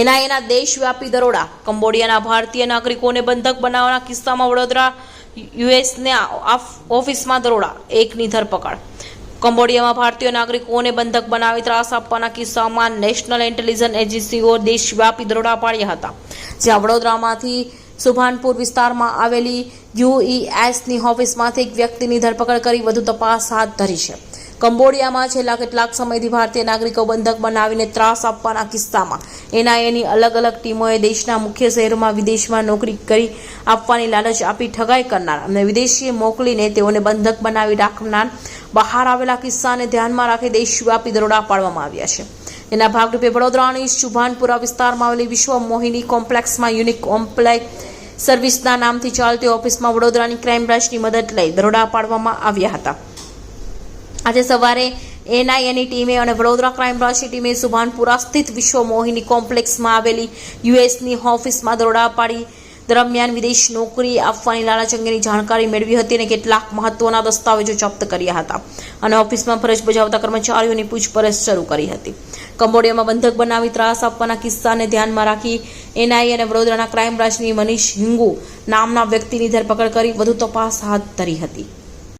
એનઆઈએના દેશવ્યાપી દરોડા, કંબોડિયાના ભારતીય નાગરિકોને બંધક બનાવવાના કિસ્સામાં વડોદરા, યુએસને ઓફિસમાં દરોડા, એકની ધરપકડ. કંબોડિયામાં ભારતીય નાગરિકોને બંધક બનાવી ત્રાસ આપવાના કિસ્સામાં નેશનલ ઇન્ટેલિજન્સ એજન્સીઓ દેશવ્યાપી દરોડા પાડ્યા હતા. જ્યાં વડોદરામાંથી સુભાનપુર વિસ્તારમાં આવેલી યુઈએસની ઓફિસમાંથી એક વ્યક્તિની ધરપકડ કરી વધુ તપાસ હાથ ધરી છે. કંબોડિયામાં છેલ્લા કેટલાક સમયથી ભારતીય નાગરિકો બંધક બનાવીને ત્રાસ આપવાના કિસ્સામાં એનઆઈએની અલગ અલગ ટીમોએ દેશના મુખ્ય શહેરોમાં વિદેશમાં નોકરી કરી આપવાની લાલચ આપી ઠગાઈ કરનાર અને વિદેશીએ મોકલીને તેઓને બંધક બનાવી રાખનાર બહાર આવેલા કિસ્સાને ધ્યાનમાં રાખી દેશવ્યાપી દરોડા પાડવામાં આવ્યા છે. તેના ભાગરૂપે વડોદરાની શુભાનપુરા વિસ્તારમાં આવેલી વિશ્વ મોહિની કોમ્પ્લેક્સમાં યુનિક કોમ્પ્લેક્સ સર્વિસના નામથી ચાલતી ઓફિસમાં વડોદરાની ક્રાઇમ બ્રાન્ચની મદદ લઈ દરોડા પાડવામાં આવ્યા હતા. આજે સવારે એનઆઈએની ટીમે અને વડોદરા ક્રાઇમ બ્રાન્ચની ટીમે સુભાનપુરા સ્થિત વિશ્વ મોહિની કોમ્પ્લેક્સમાં આવેલી યુએસની ઓફિસમાં દરોડા પાડી દરમિયાન વિદેશ નોકરી આપવાની લાલચ અંગેની જાણકારી મેળવી હતી અને કેટલાક મહત્વના દસ્તાવેજો જપ્ત કર્યા હતા. અને ઓફિસમાં ફરજ બજાવતા કર્મચારીઓની પૂછપરછ શરૂ કરી હતી. કંબોડિયામાં બંધક બનાવી ત્રાસ આપવાના કિસ્સાને ધ્યાનમાં રાખી એનઆઈ અને વડોદરાના ક્રાઇમ બ્રાન્ચની મનીષ હિંગુ નામના વ્યક્તિની ધરપકડ કરી વધુ તપાસ હાથ ધરી હતી.